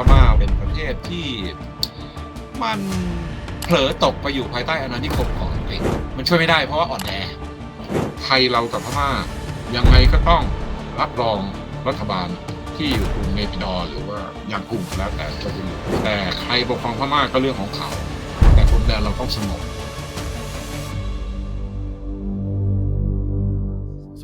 พม่าเป็นประเทศที่มันเผลอตกไปอยู่ภายใต้อาณานิคมของอังกฤษมันช่วยไม่ได้เพราะว่าอ่อนแอไทยเรากับพม่ายังไงก็ต้องรับรองรัฐบาลที่อยู่กรุงเนปิดอหรือว่าอย่างกลุ่มแล้วแต่จะไปอยู่แต่ใครปกครองพม่าก็เรื่องของเขา แต่คนแดนเราต้องสงบ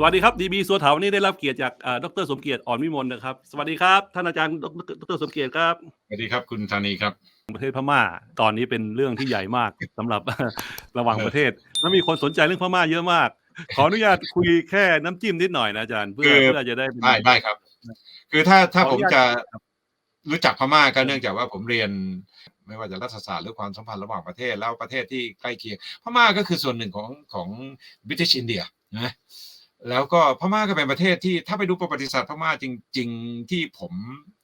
วัสดีครับดีบีสัวเถาวันนี้ได้รับเกียรติจากอ่าดรสมเกียรติอ่อนวิมลนะครับ สวัสดีครับท่านอาจารย์ดรดรสมเกียรติครับสวัสดีครับคุณธานีครับประเทศพม่า ตอนนี้เป็นเรื่องที่ใหญ่มากสำหรับระหว่างประเทศ แล้วมีคนสนใจเรื่องพม่าเยอะมาก ขออนุญาตคุยแค่น้ำจิ้มนิดหน่อยนะอาจารย์เพื่อคือเพื่อจะได้เป็นได้ได้ครับ คือถ้าถ้าขอผอมนุญาตจะรู้จักพม่าก็เนื่องจากว่าผมเรียนไม่ว่าจะรัฐศาสตร์หรือความสัมพันธ์ระหว่างประเทศแล้วประเทศที่ใกล้เคียงพม่าก็คือส่วนหนึ่งของของ British India นะ แล้วก็พม่าก็เป็นประเทศที่ถ้าไปดูประวัติศาสตร์พม่าจริง ๆ ที่ผม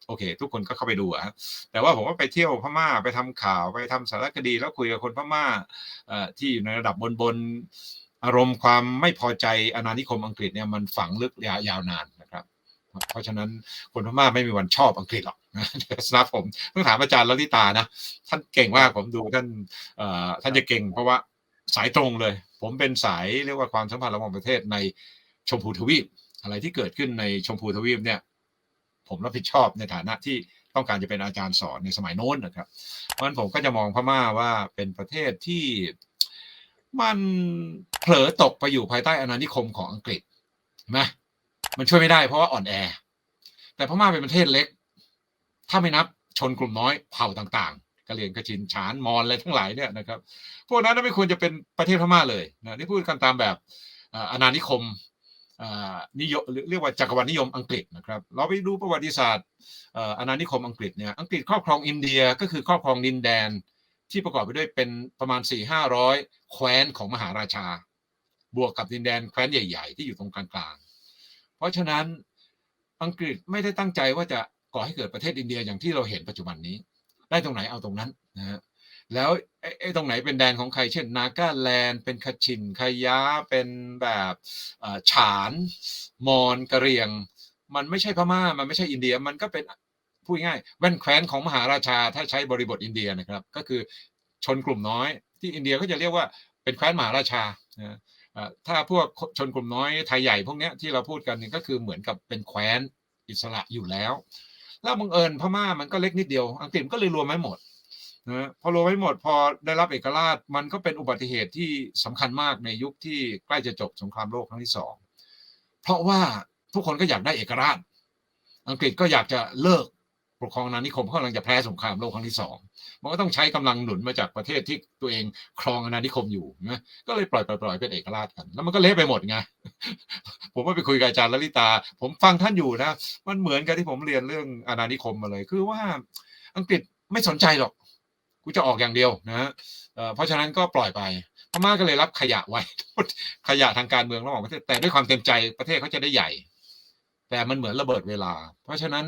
โอเค ทุกคนก็เข้าไปดูอะฮะแต่ว่าผมก็ไปเที่ยวพม่าไปทำข่าวไปทำสารคดี แล้วคุยกับคนพม่าที่อยู่ในระดับบนบนๆอารมณ์ความไม่พอใจอาณานิคมอังกฤษเนี่ยมันฝังลึกยาวยาวนานนะครับ เพราะฉะนั้นคนพม่าไม่มีวันชอบอังกฤษหรอกนะสำหรับผมต้องถามอาจารย์ลลิตานะท่านเก่งมากผมดูท่านท่านจะเก่ง เพราะว่าสายตรงเลย ผมเป็นสายเรียกว่าความสัมพันธ์ระหว่างประเทศใน ชมพูทวีป อะไรที่เกิดขึ้นในชมพูทวีปเนี่ยผมรับผิดชอบในฐานะที่ต้องการจะเป็นอาจารย์สอนในสมัยโน้นนะครับ เพราะฉะนั้นผมก็จะมองพม่าว่าเป็นประเทศที่มันเผลอตกไปอยู่ภายใต้อาณานิคมของอังกฤษนไหมมันช่วยไม่ได้เพราะว่าอ่อนแอ แต่พม่าเป็นประเทศเล็ก ถ้าไม่นับชนกลุ่มน้อยเผ่าต่างๆกะเหรี่ยงกะชินฉานมอญอะไรทั้งหลายเนี่ยนะครับ พวกนั้นไม่ควรจะเป็นประเทศพม่าเลยนะที่พูดกันตามแบบอาณานิคม นิยมหรือเรียกว่าจักรวรรดินิยมอังกฤษนะครับ เราไปดูประวัติศาสตร์เอ่ออาณานิคมอังกฤษเนี่ยอังกฤษครอบครองอินเดียก็คือครอบครองดินแดนที่ประกอบไปด้วยเป็นประมาณ 4 5 0 0 แคว้นของมหาราชา บวกกับดินแดนแคว้นใหญ่ ๆ ที่อยู่ตรงกลางๆ เพราะฉะนั้นอังกฤษไม่ได้ตั้งใจว่าจะก่อให้เกิดประเทศอินเดียอย่างที่เราเห็นปัจจุบันนี้ ได้ตรงไหนเอาตรงนั้นนะฮะ แล้วไอ้ตรงไหนเป็นแดนของใคร เช่น นาก้าแลนด์เป็นคาชินคายาเป็นแบบฉานมอญกะเรียง มันไม่ใช่พม่า มันไม่ใช่อินเดียมันก็เป็นพูดง่ายแว่นแคว้นของมหาราชาถ้าใช้บริบทอินเดียนะครับ ก็คือชนกลุ่มน้อย ที่อินเดียก็จะเรียกว่าเป็นแคว้นมหาราชานะถ้าพวกชนกลุ่มน้อยไทยใหญ่พวกนี้ที่เราพูดกันนี่ก็คือเหมือนกับเป็นแคว้นอิสระอยู่แล้ว แล้วบังเอิญพม่ามันก็เล็กนิดเดียว อังกฤษก็เลยรวมไว้หมด นะพอรวมไว้หมดพอได้รับเอกราชมันก็เป็นอุบัติเหตุที่สำคัญมากในยุคที่ใกล้จะจบสงครามโลกครั้งที่สองเพราะว่าทุกคนก็อยากได้เอกราช อังกฤษก็อยากจะเลิกปกครองอาณานิคมเขากำลังจะแพ้สงครามโลกครั้งที่สองมันก็ต้องใช้กำลังหนุนมาจากประเทศที่ตัวเองครองอาณานิคมอยู่นะก็เลยปล่อยปล่อยปล่อยเป็นเอกราชกัน แล้วมันก็เละไปหมดไงผมว่าไปคุยกับอาจารย์ลลิตา ผมฟังท่านอยู่นะ มันเหมือนกับที่ผมเรียนเรื่องอาณานิคมมาเลย คือว่าอังกฤษไม่สนใจหรอก กูจะออกอย่างเดียวนะฮะเพราะฉะนั้นก็ปล่อยไปพม่าก็เลยรับขยะไว้ขยะทางการเมืองระหว่างประเทศแต่ด้วยความเต็มใจประเทศเขาจะได้ใหญ่ แต่มันเหมือนระเบิดเวลา เพราะฉะนั้น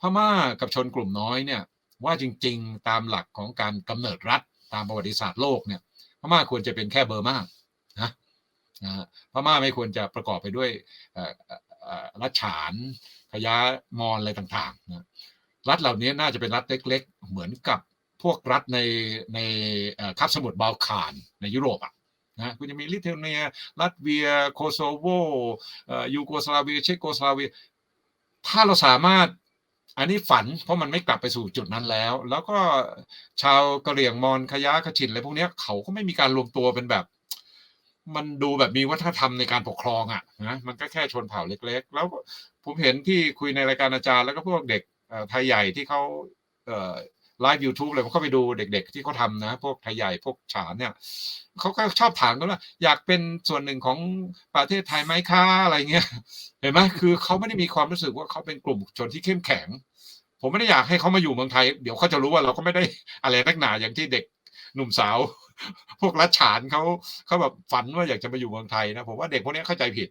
พม่ากับชนกลุ่มน้อยเนี่ยว่าจริง ๆ ตามหลักของการกำเนิดรัฐตามประวัติศาสตร์โลกเนี่ยพม่าควรจะเป็นแค่เบอร์มากนะนะพม่าไม่ควรจะประกอบไปด้วยรัฐฉานขยะมอญอะไรต่างๆนะรัฐเหล่านี้น่าจะเป็นรัฐเล็ก ๆ เหมือนกับ พวกรัฐในในคาบสมุทรบาลข่านในยุโรปอะนะคุณจะมีลิทัวเนียลัตเวีย โคโซโวยูโกสลาเวียเชโกสลาเวีย ถ้าเราสามารถอันนี้ฝันเพราะมันไม่กลับไปสู่จุดนั้นแล้ว แล้วก็ชาวกะเหรี่ยงมอญขยะขชินอะไรพวกนี้เขาก็ไม่มีการรวมตัวเป็นแบบ มันดูแบบมีวัฒนธรรมในการปกครองอะนะมันก็แค่ชนเผ่าเล็ก ๆ แล้วผมเห็นที่คุยในรายการอาจารย์แล้วก็พวกเด็กไทยใหญ่ที่เขา ไลฟ์ยูทูบเลยผมเข้าไปดูเด็กๆ ที่เขาทำนะ พวกไทยใหญ่พวกฉานเนี่ยเขาก็ชอบถามกันว่าอยากเป็นส่วนหนึ่งของประเทศไทยไหมคะอะไรเงี้ยเห็นไหมคือเขาไม่ได้มีความรู้สึกว่าเขาเป็นกลุ่มชนที่เข้มแข็ง ผมไม่ได้อยากให้เขามาอยู่เมืองไทย เดี๋ยวเขาจะรู้ว่าเราก็ไม่ได้อะไรนักหนาอย่างที่เด็กหนุ่มสาว พวกรัชฉานเขาเขาแบบฝันว่าอยากจะมาอยู่เมืองไทยนะผมว่าเด็กพวกนี้เข้าใจผิด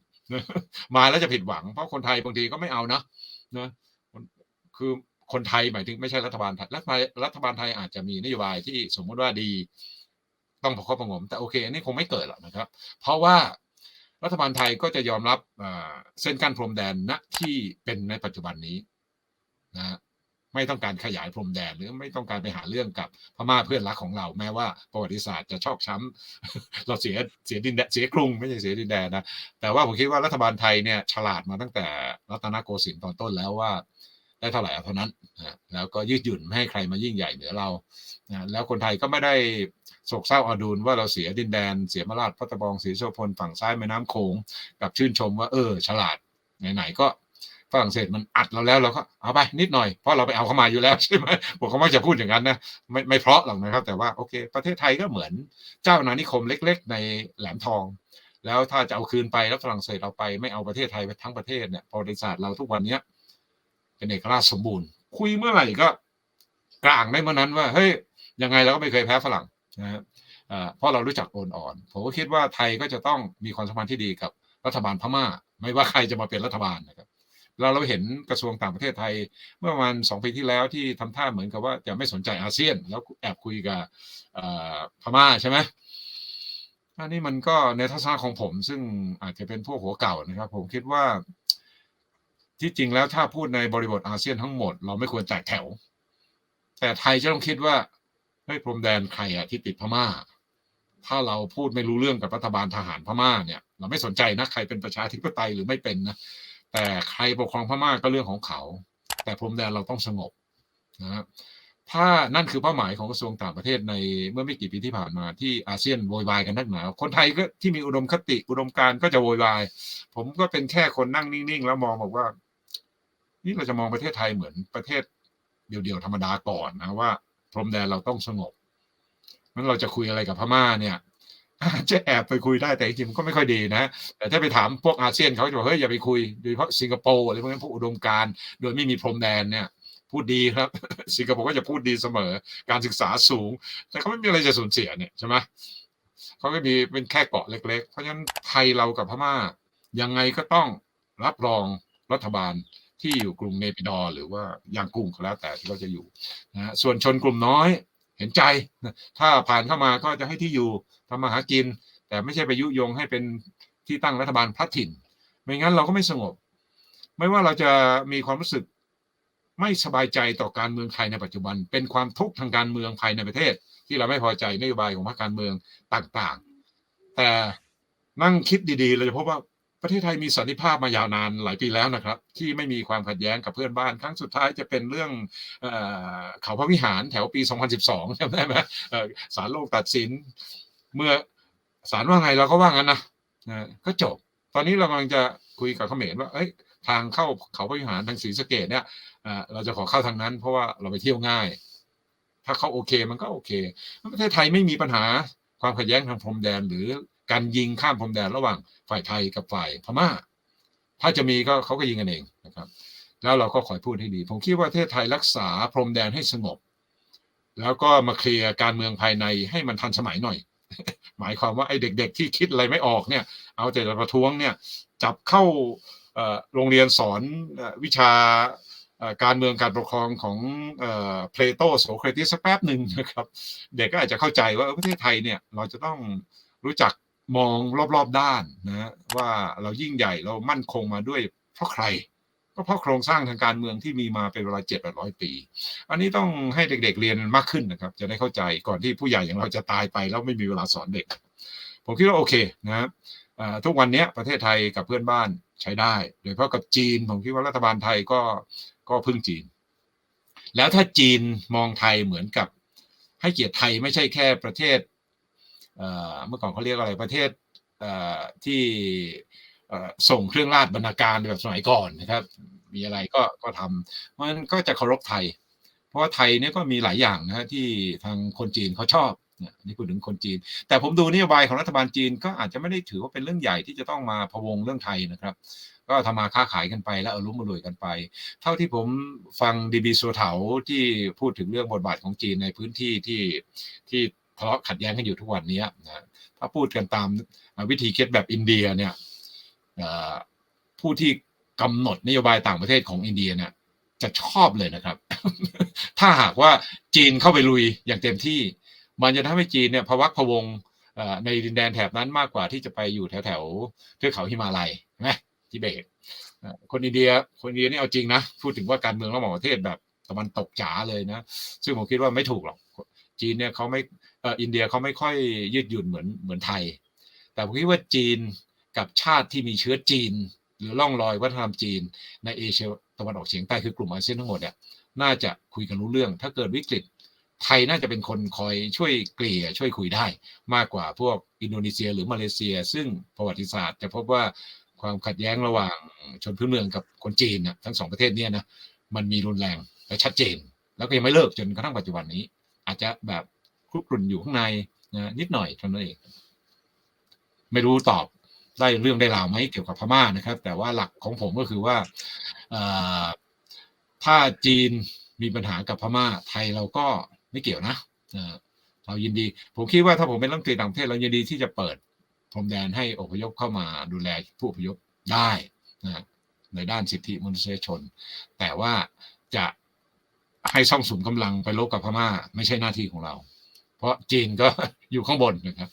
มาแล้วจะผิดหวังเพราะคนไทยบางทีก็ไม่เอานะนะคือ คนไทยหมายถึงไม่ใช่รัฐบาลไทยรัฐบาลรัฐบาลไทยอาจจะมีนโยบายที่สมมติว่าดีต้องประคบประงม แต่โอเคอันนี้คงไม่เกิดหรอกนะครับ เพราะว่ารัฐบาลไทยก็จะยอมรับเส้นกั้นพรมแดนณที่เป็นในปัจจุบันนี้นะฮะไม่ต้องการขยายพรมแดนหรือไม่ต้องการไปหาเรื่องกับพม่าเพื่อนรักของเรา แม้ว่าประวัติศาสตร์จะชอกช้ำเราเสียเสียดินแดนเสียกรุงไม่ใช่เสียดินแดนนะแต่ว่าผมคิดว่ารัฐบาลไทยเนี่ยฉลาดมาตั้งแต่รัตนโกสินทร์ตอนต้นแล้วว่า ได้เท่าไหร่เอาเท่านั้นนะแล้วก็ยืดหยุ่นไม่ให้ใครมายิ่งใหญ่เหนือเรานะแล้วคนไทยก็ไม่ได้โศกเศร้าอาดูลว่าเราเสียดินแดน เสียมาราชพัตบองศรีโสพลฝั่งซ้ายแม่น้ำโขงกับชื่นชมว่าเออ ฉลาดไหนๆก็ฝรั่งเศสมันอัดเราแล้วเราก็เอาไปนิดหน่อยเพราะเราไปเอาเข้ามาอยู่แล้วใช่ไหมผมก็ไมักจะพูดอย่างนั้นนะไม่ไม่เพราะหรอกนะครับ แต่ว่าโอเค ประเทศไทยก็เหมือนเจ้าอาณานิคมเล็ก ๆ ในแหลมทอง แล้วถ้าจะเอาคืนไปแล้วฝรั่งเศสเอาไปไม่เอาประเทศไทยไปทั้งประเทศเนี่ยประวัติศาสตร์เราทุกวันเนี้ย เป็นเอกราชสมบูรณ์ คุยเมื่อไหร่ก็กลางได้เมื่อนั้นว่าเฮ้ยยังไงเราก็ไม่เคยแพ้ฝรั่งนะเพราะเรารู้จักโอนอ่อน ผมก็คิดว่าไทยก็จะต้องมีความสัมพันธ์ที่ดีกับรัฐบาลพม่า ไม่ว่าใครจะมาเป็นรัฐบาลนะครับเราเราเห็นกระทรวงต่างประเทศไทย เมื่อประมาณสองปีที่แล้วที่ทำท่าเหมือนกับว่าจะไม่สนใจอาเซียน แล้วแอบคุยกับพม่าใช่ไหมอันนี้มันก็ในทัศนะของผมซึ่งอาจจะเป็นพวกหัวเก่านะครับ ผมคิดว่า ที่จริงแล้วถ้าพูดในบริบทอาเซียนทั้งหมด เราไม่ควรแตกแถว แต่ไทยจะต้องคิดว่าเฮ้ยพรมแดนใครอะที่ติดพม่า ถ้าเราพูดไม่รู้เรื่องกับรัฐบาลทหารพม่าเนี่ย เราไม่สนใจนะใครเป็นประชาธิปไตยหรือไม่เป็นนะแต่ใครปกครองพม่าก็เรื่องของเขา แต่พรมแดนเราต้องสงบนะถ้านั่นคือเป้าหมายของกระทรวงต่างประเทศในเมื่อไม่กี่ปีที่ผ่านมาที่อาเซียนโวยวายกันนักหนาคนไทยก็ที่มีอุดมคติอุดมการก็จะโวยวาย ผมก็เป็นแค่คนนั่งนิ่งๆ แล้วมองบอกว่า นี่เราจะมองประเทศไทยเหมือนประเทศเดียวๆธรรมดาก่อนนะว่า พรมแดนเราต้องสงบงั้นเราจะคุยอะไรกับพม่าเนี่ยจะแอบไปคุยได้แต่จริงมันก็ไม่ค่อยดีนะแต่ถ้าไปถามพวกอาเซียนเขาจะบอกเฮ้ยอย่าไปคุยโดยเฉพาะสิงคโปร์อะไรพวกนั้นพวกอุดมการโดยไม่มีพรมแดนเนี่ยพูดดีครับ สิงคโปร์ก็จะพูดดีเสมอ การศึกษาสูง แต่เขาไม่มีอะไรจะสูญเสียเนี่ยใช่ไหมเขาไม่มีเป็นแค่เกาะเล็ก ๆ เพราะฉะนั้นไทยเรากับพม่ายังไงก็ต้องรับรองรัฐบาล ที่อยู่กรุงเนปิดอหรือว่ายังกรุงก็แล้วแต่ที่เขาจะอยู่นะส่วนชนกลุ่มน้อยเห็นใจ ถ้าผ่านเข้ามาก็จะให้ที่อยู่ทำมาหากิน แต่ไม่ใช่ไปยุยงให้เป็นที่ตั้งรัฐบาลพลัดถิ่น ไม่งั้นเราก็ไม่สงบ ไม่ว่าเราจะมีความรู้สึกไม่สบายใจต่อการเมืองไทยในปัจจุบัน เป็นความทุกข์ทางการเมืองภายในประเทศ ที่เราไม่พอใจนโยบายของพรรคการเมืองต่างๆ แต่นั่งคิดดีๆ เราจะพบว่า ประเทศไทยมีสันติภาพมายาวนานหลายปีแล้วนะครับ ที่ไม่มีความขัดแย้งกับเพื่อนบ้าน ครั้งสุดท้ายจะเป็นเรื่องเขาพระวิหารแถวปี 2012จำได้ไหมศาลโลกตัดสิน เมื่อศาลว่าไงเราก็ว่างั้นนะก็จบ ตอนนี้เรากำลังจะคุยกับเขมรว่า เอ้ยทางเข้าเขาพระวิหารทางศรีสะเกดเนี่ยเอ่อเราจะขอเข้าทางนั้น เพราะว่าเราไปเที่ยวง่าย ถ้าเขาโอเคมันก็โอเค ประเทศไทยไม่มีปัญหาความขัดแย้งทางพรมแดนหรือ การยิงข้ามพรมแดนระหว่างฝ่ายไทยกับฝ่ายพม่า ถ้าจะมีก็เขาก็ยิงกันเองนะครับ แล้วเราก็คอยพูดให้ดี ผมคิดว่าประเทศไทยรักษาพรมแดนให้สงบ แล้วก็มาเคลียร์การเมืองภายในให้มันทันสมัยหน่อย หมายความว่าไอ้เด็ก ๆ ที่คิดอะไรไม่ออกเนี่ย เอาแต่จะประท้วงเนี่ยจับเข้าโรงเรียนสอนวิชาการเมืองการปกครองของเพลโตโสเครติสสักแป๊บหนึ่งนะครับ เด็กก็อาจจะเข้าใจว่าประเทศไทยเนี่ยเราจะต้องรู้จัก มองรอบๆด้านนะว่าเรายิ่งใหญ่เรามั่นคงมาด้วยเพราะใครก็เพราะโครงสร้างทางการเมืองที่มีมาเป็นเวลาเจ็ดร้อยปี อันนี้ต้องให้เด็กๆเรียนมากขึ้นนะครับ จะได้เข้าใจก่อนที่ผู้ใหญ่อย่างเราจะตายไปแล้วไม่มีเวลาสอนเด็ก ผมคิดว่าโอเคนะครับทุกวันนี้ประเทศไทยกับเพื่อนบ้านใช้ได้ โดยเฉพาะกับจีน ผมคิดว่ารัฐบาลไทยก็ก็พึ่งจีน แล้วถ้าจีนมองไทยเหมือนกับให้เกียรติไทยไม่ใช่แค่ประเทศ เมื่อก่อนเขาเรียกอะไรประเทศเที่ส่งเครื่องราชบรรณาการแบบสมัยก่อนนะครับ มีอะไรก็ก็ทำมันก็จะเคารพไทย เพราะว่าไทยเนี่ยก็มีหลายอย่างนะฮะที่ทางคนจีนเขาชอบนี่ยนี่พูดถึงคนจีน แต่ผมดูนโยบายของรัฐบาลจีนก็อาจจะไม่ได้ถือว่าเป็นเรื่องใหญ่ที่จะต้องมาพะวงเรื่องไทยนะครับ ก็ทำมาค้าขายกันไปแล้วเอารุ่มมารวยกันไป เท่าที่ผมฟังดีบีสัวเถาที่พูดถึงเรื่องบทบาทของจีนในพื้นที่ที่ที่ ทะเลาะขัดแย้งกันอยู่ทุกวันนี้นะถ้าพูดกันตามวิธีคิดแบบอินเดียเนี่ยผู้ที่กำหนดนโยบายต่างประเทศของอินเดียเนี่ยจะชอบเลยนะครับ ถ้าหากว่าจีนเข้าไปลุยอย่างเต็มที่ มันจะทำให้จีนเนี่ยพวักพวงในดินแดนแถบนั้นมากกว่าที่จะไปอยู่แถวแถวเทือกเขาฮิมาลัยใช่ไหมทิเบตคนอินเดียคนอินเดียนี่เอาจริงนะพูดถึงว่าการเมืองระหว่างประเทศแบบตะวันตกจ๋าเลยนะ ซึ่งผมคิดว่าไม่ถูกหรอก จีนเนี่ยเขาไม่ อินเดียเขาไม่ค่อยยืดหยุ่นเหมือนเหมือนไทย แต่ผมคิดว่าจีนกับชาติที่มีเชื้อจีน หรือล่องรอยวัฒนธรรมจีน ในเอเชียตะวันออกเฉียงใต้คือกลุ่มอาเซียนทั้งหมดเนี่ยน่าจะคุยกันรู้เรื่อง ถ้าเกิดวิกฤตไทยน่าจะเป็นคนคอยช่วยเกลี่ยช่วยคุยได้ มากกว่าพวกอินโดนีเซียหรือมาเลเซีย ซึ่งประวัติศาสตร์จะพบว่าความขัดแย้งระหว่างชนพื้นเมืองกับคนจีนนะทั้งสองประเทศเนี่ยนะมันมีรุนแรงและชัดเจน แล้วก็ยังไม่เลิกจนกระทั่งปัจจุบันนี้ อาจจะแบบ คลุกรุ่นอยู่ข้างในนะนิดหน่อยเท่านั้นเอง ไม่รู้ตอบได้เรื่องได้ราวไหมเกี่ยวกับพม่านะครับ แต่ว่าหลักของผมก็คือว่าถ้าจีนมีปัญหากับพม่าไทยเราก็ไม่เกี่ยวนะเเรายินดี ผมคิดว่าถ้าผมเป็นรัฐมนตรีต่างประเทศเรายินดีที่จะเปิดพรมแดนให้อพยพเข้ามาดูแลผู้อพยพได้นะในด้านสิทธิมนุษยชน แต่ว่าจะให้ซ่องสุมกำลังไปลบกับพม่า ไม่ใช่หน้าที่ของเรา เพราะจีนก็อยู่ข้างบนนะครับ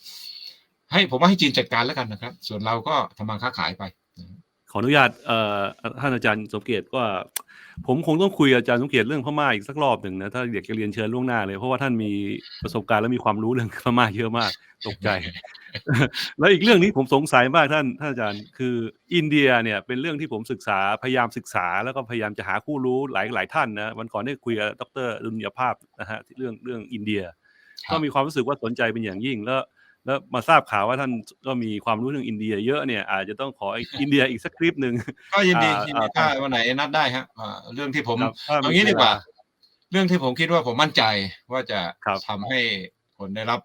ให้ผมว่าให้จีนจัดการแล้วกันนะครับ ส่วนเราก็ทำมาค้าขายไป ขออนุญาตเอ่อท่านอาจารย์สมเกียรติว่าผมคงต้องคุยอาจารย์สมเกียรติเรื่องพม่าอีกสักรอบหนึ่งนะถ้าอยากจะเรียนเชิญล่วงหน้าเลย เพราะว่าท่านมีประสบการณ์และมีความรู้เรื่องพม่าเยอะมากตกใจ แล้วอีกเรื่องนี้ผมสงสัยมากท่านท่านอาจารย์ คืออินเดียเนี่ยเป็นเรื่องที่ผมศึกษาพยายามศึกษา แล้วก็พยายามจะหาคู่รู้หลายหลายท่านนะวันก่อนได้คุยกับดรดุลยภาพนะฮะเรื่องเรื่องอินเดีย ก็มีความรู้สึกว่าสนใจเป็นอย่างยิ่งแล้วแล้วมาทราบข่าวว่าท่านก็มีความรู้เรื่องอินเดีย เยอะเนี่ยอาจจะต้องขออีกอินเดียอีกสักคลิปหนึ่งก็ยินดีอ่ายินดีอ่าถ้าวันไหนนัดได้ฮะอ่าเรื่องที่ผมครับถ้ามีเอางี้ดีกว่าเวลเรื่องที่ผมคิดว่าผมมั่นใจว่าจะครับทำให้คนได้รับ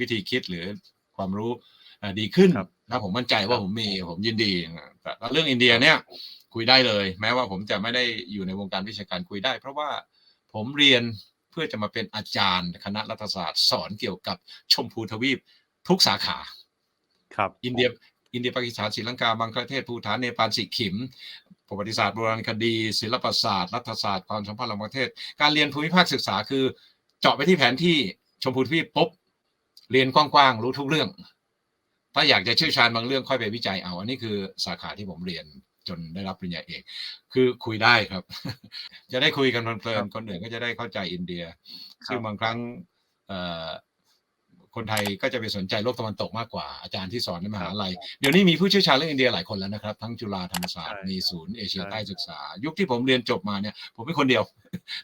วิธีคิดหรือความรู้อ่าดีขึ้นครับแล้วผมมั่นใจว่าครับผมมีผมยินดีแต่เรื่องอินเดียเนี่ยคุยได้เลย แม้ว่าผมจะไม่ได้อยู่ในวงการวิชาการคุยได้ เพราะว่าผมเรียน เพื่อจะมาเป็นอาจารย์คณะรัฐศาสตร์ สอนเกี่ยวกับชมพูทวีปทุกสาขา ครับ อินเดียอินเดียปากีสถานศรีลังกาบังคลาเทศภูฐานเนปาลสิกขิมประวัติศาสตร์โบราณคดี ศิลปศาสตร์รัฐศาสตร์ความสัมพันธ์ระหว่างประเทศ การเรียนภูมิภาคศึกษาคือ เจาะไปที่แผนที่ชมพูทวีปปุ๊บเรียนกว้างๆรู้ทุกเรื่อง ถ้าอยากจะเชี่ยวชาญบางเรื่องค่อยไปวิจัยเอาอันนี้คือสาขาที่ผมเรียน จนได้รับปริญญาเอก คือคุยได้ครับ จะได้คุยกันเพลินๆคนอื่นก็จะได้เข้าใจอินเดีย ซึ่งบางครั้งเอ่อ คนไทยก็จะไปสนใจโลกตะวันตกมากกว่าอาจารย์ที่สอนในมหาลัย เดี๋ยวนี้มีผู้เชี่ยวชาญเรื่องอินเดียหลายคนแล้วนะครับ ทั้งจุฬาธรรมศาสตร์ใช่มีศูนย์เอเชียใช่ใต้ศึกษา ยุคที่ผมเรียนจบมาเนี่ยผมเป็นคนเดียว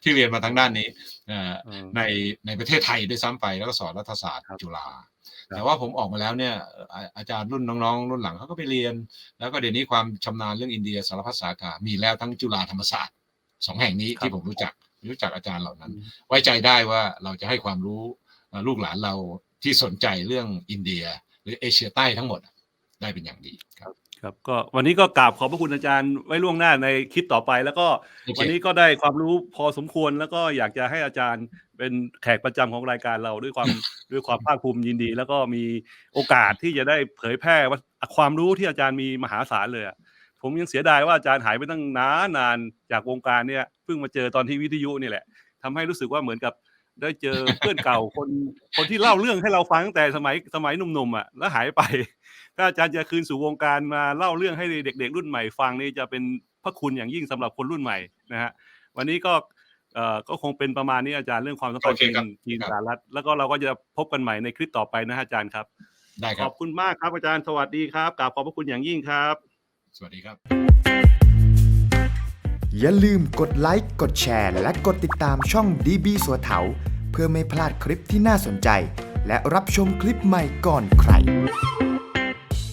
ที่เรียนมาทางด้านนี้เอ่อเออในในประเทศไทยด้วยซ้ำไปแล้วก็สอนรัฐศาสตร์ครับจุฬาครับแต่ว่าผมออกมาแล้วเนี่ยอาอาจารย์รุ่นน้องๆ รุ่นหลังเขาก็ไปเรียน แล้วก็เดี๋ยวนี้ความชำนาญเรื่องอินเดียสารพัดสาขา มีแล้วทั้งจุฬาธรรมศาสตร์สองแห่งนี้ที่ผมรู้จักรู้จักอาจารย์เหล่านั้น ไว้ใจได้ว่าเราจะให้ความรู้เอ่อลูกหลานเรา ที่สนใจเรื่องอินเดีย หรือเอเชียใต้ทั้งหมดได้เป็นอย่างดีครับครับก็วันนี้ก็กราบขอบพระคุณอาจารย์ไว้ล่วงหน้าในคลิปต่อไป แล้วก็โอเควันนี้ก็ได้ความรู้พอสมควรแล้วก็อยากจะให้อาจารย์เป็นแขกประจำของรายการเราด้วยความด้วยความภาคภูมิยินดี แล้วก็มีโอกาสที่จะได้เผยแพร่ว่าความรู้ที่อาจารย์มีมหาศาลเลยอะผมยังเสียดายว่าอาจารย์หายไปตั้งนานนานจากวงการเนี่ยเพิ่งมาเจอตอนที่วิทยุนี่แหละทำให้รู้สึกว่าเหมือนกับ ได้เจอเพื่อนเก่าคนคนที่เล่าเรื่องให้เราฟังตั้งแต่สมัยสมัยหนุ่มๆอะแล้วหายไป ถ้าอาจารย์จะคืนสู่วงการมาเล่าเรื่องให้เด็ก ๆ รุ่นใหม่ฟังนี่จะเป็นพระคุณอย่างยิ่งสำหรับคนรุ่นใหม่นะฮะวันนี้ก็เอ่อก็คงเป็นประมาณนี้อาจารย์เรื่องความสัมพันธ์โอเคจีนครับจีนครับสหรัฐแล้วก็เราก็จะพบกันใหม่ในคลิปต่อไปนะฮะอาจารย์ครับได้คขรัอบบคุณมากครับอาจารย์สวัสดีครับกราบขอบพระคุณอย่างยิ่งครับ สวัสดีครับ อย่าลืมกดไลค์กดแชร์ และกดติดตามช่อง DB สัวเถาเพื่อไม่พลาดคลิปที่น่าสนใจ และรับชมคลิปใหม่ก่อนใคร